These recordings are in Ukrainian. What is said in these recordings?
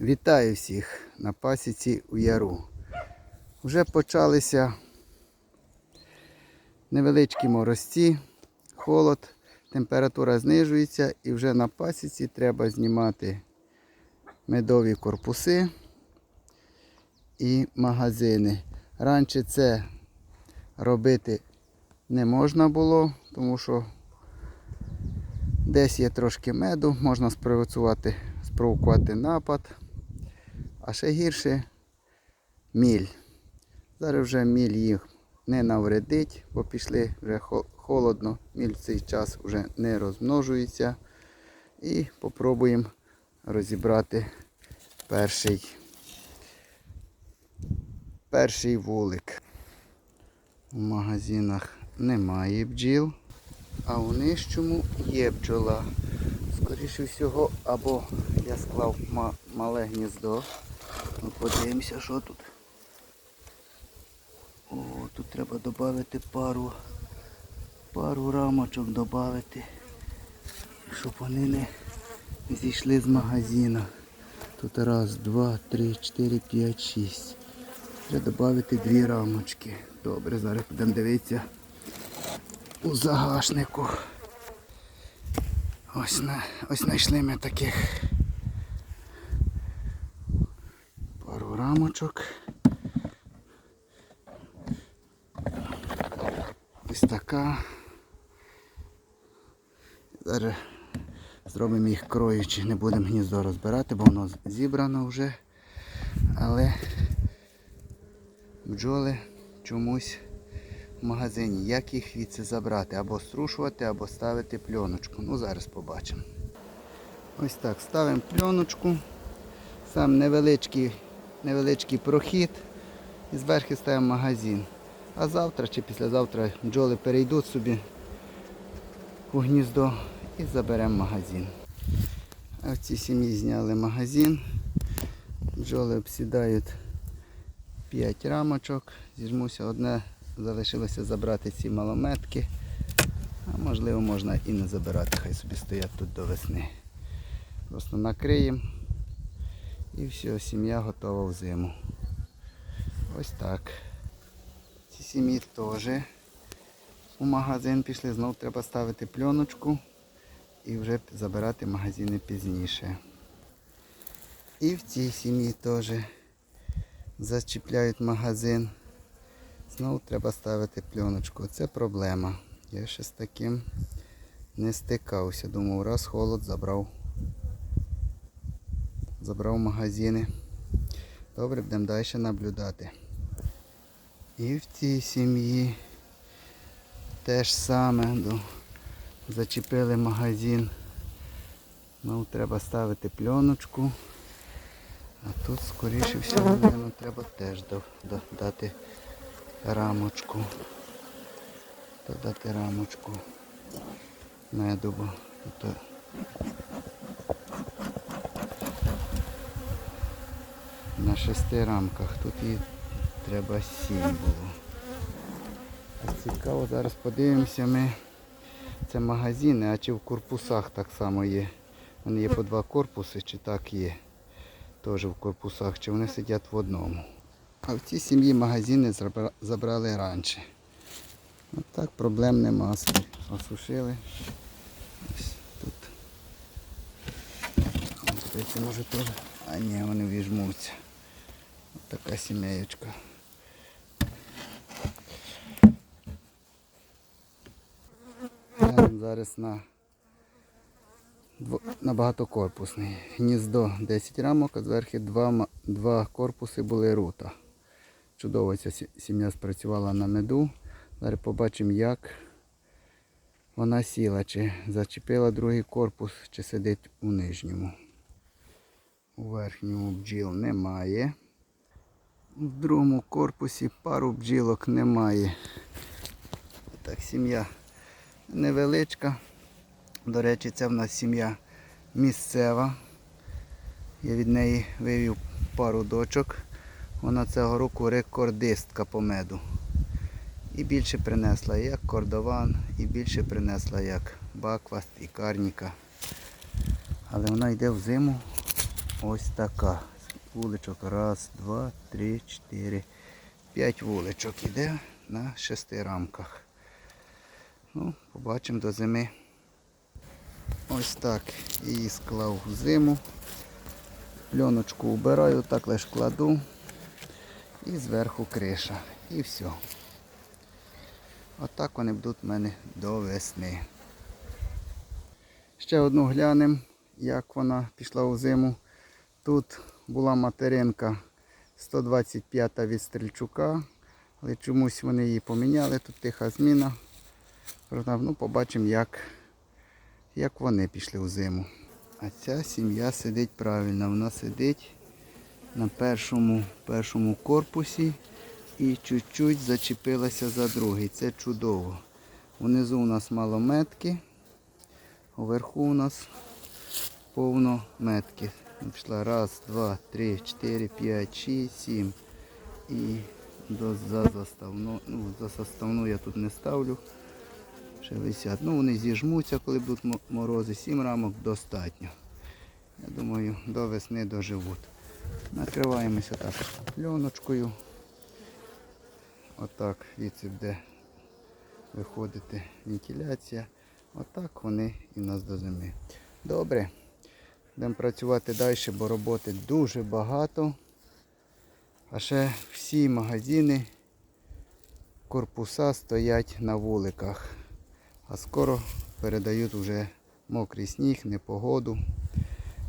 Вітаю всіх на пасіці у яру. Вже почалися невеличкі морозці, холод, температура знижується і вже на пасіці треба знімати медові корпуси і магазини. Раніше це робити не можна було, тому що десь є трошки меду, можна спровоцювати, спровокувати напад. А ще гірше міль. Зараз вже міль їх не навредить, бо пішли вже холодно, міль в цей час вже не розмножується. І попробуємо розібрати перший, перший вулик. У магазинах немає бджіл, а у нижчому є бджола. Скоріше всього, або я склав мале гніздо. Ну, подивимося, що тут. О, тут треба додати пару, пару рамочок додати, щоб вони не зійшли з магазину. Тут раз, два, три, чотири, п'ять, шість. Треба додати дві рамочки. Добре, зараз будемо дивитися у загашнику. Ось, на, ось знайшли ми таких пару рамочок. Ось така. Зараз зробимо їх кроючи, не будемо гніздо розбирати, бо воно зібрано вже. Але бджоли чомусь в магазині. Як їх звідси забрати? Або струшувати, або ставити пленочку. Ну зараз побачимо. Ось так, ставимо пленочку. Сам невеличкий, невеличкий прохід. І зверху ставимо магазин. А завтра чи післязавтра бджоли перейдуть собі у гніздо і заберемо магазин. А в цій сім'ї зняли магазин. Бджоли обсідають 5 рамочок. Зіжмуся, одне залишилося забрати ці малометки. А можливо можна і не забирати, хай собі стоять тут до весни. Просто накриємо і все, сім'я готова в зиму. Ось так. Ці сім'ї теж у магазин пішли, знов треба ставити пленочку і вже забирати магазини пізніше. І в цій сім'ї теж зачіпляють магазин. Знову треба ставити пленочку. Це проблема. Я ще з таким не стикався. Думав, раз холод забрав. Забрав магазини. Добре, будемо далі наблюдати. І в цій сім'ї теж саме. ну, Зачепили магазин. Ну, треба ставити пленочку. А тут, скоріше всього, мабуть, треба теж дати рамочку. Додати рамочку меду, бо тут на шести рамках. Тут і треба сім було. Цікаво, зараз подивимося ми. Це магазини, а чи в корпусах так само є. Вони є по два корпуси, чи так є. Теж в корпусах, чи вони сидять в одному. А в цій сім'ї магазини забрали раніше. От так проблем нема. Осушили. Ось тут. Ось може теж. А ні, вони віжмуться. Така. Глянемо зараз на на багатокорпусний. Гніздо 10 рамок, а зверху два, два корпуси були рута. Чудово ця сім'я спрацювала на меду. Зараз побачимо, як вона сіла, чи зачепила другий корпус, чи сидить у нижньому. У верхньому бджіл немає. В другому корпусі пару бджілок немає. Так, сім'я невеличка. До речі, це в нас сім'я місцева. Я від неї вивів пару дочок. Вона цього року рекордистка по меду. І більше принесла як кордован, і більше принесла як бакваст і карніка. Але вона йде в зиму ось така. Вуличок. Раз, два, три, чотири, п'ять вуличок іде на шести рамках. Ну, побачимо до зими. Ось так її склав в зиму. Пленочку убираю, так лише кладу. І зверху криша. І все. Отак вони будуть в мене до весни. Ще одну глянемо, як вона пішла у зиму. Тут була материнка 125 від Стрільчука, але чомусь вони її поміняли, тут тиха зміна. Ну, побачимо, як, як вони пішли у зиму. А ця сім'я сидить правильно. Вона сидить на першому, першому корпусі і чуть-чуть зачепилася за другий. Це чудово. Внизу у нас мало метки, уверху у нас повно метки. Пішла раз, два, три, чотири, п'ять, шість, сім. І до за заставну, ну, за заставну я тут не ставлю. Ще висять. Ну вони зіжмуться, коли будуть морози. Сім рамок достатньо. Я думаю, до весни доживуть. Накриваємося так пленочкою. Отак звідси буде виходити вентиляція. Отак вони і нас до зими. Добре. Будемо працювати далі, бо роботи дуже багато. А ще всі магазини, корпуса стоять на вуликах. А скоро передають вже мокрий сніг, непогоду.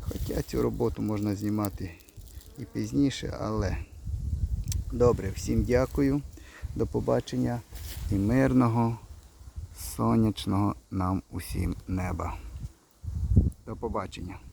Хоча цю роботу можна знімати і пізніше, але добре, всім дякую. До побачення і мирного, сонячного нам усім неба. До побачення.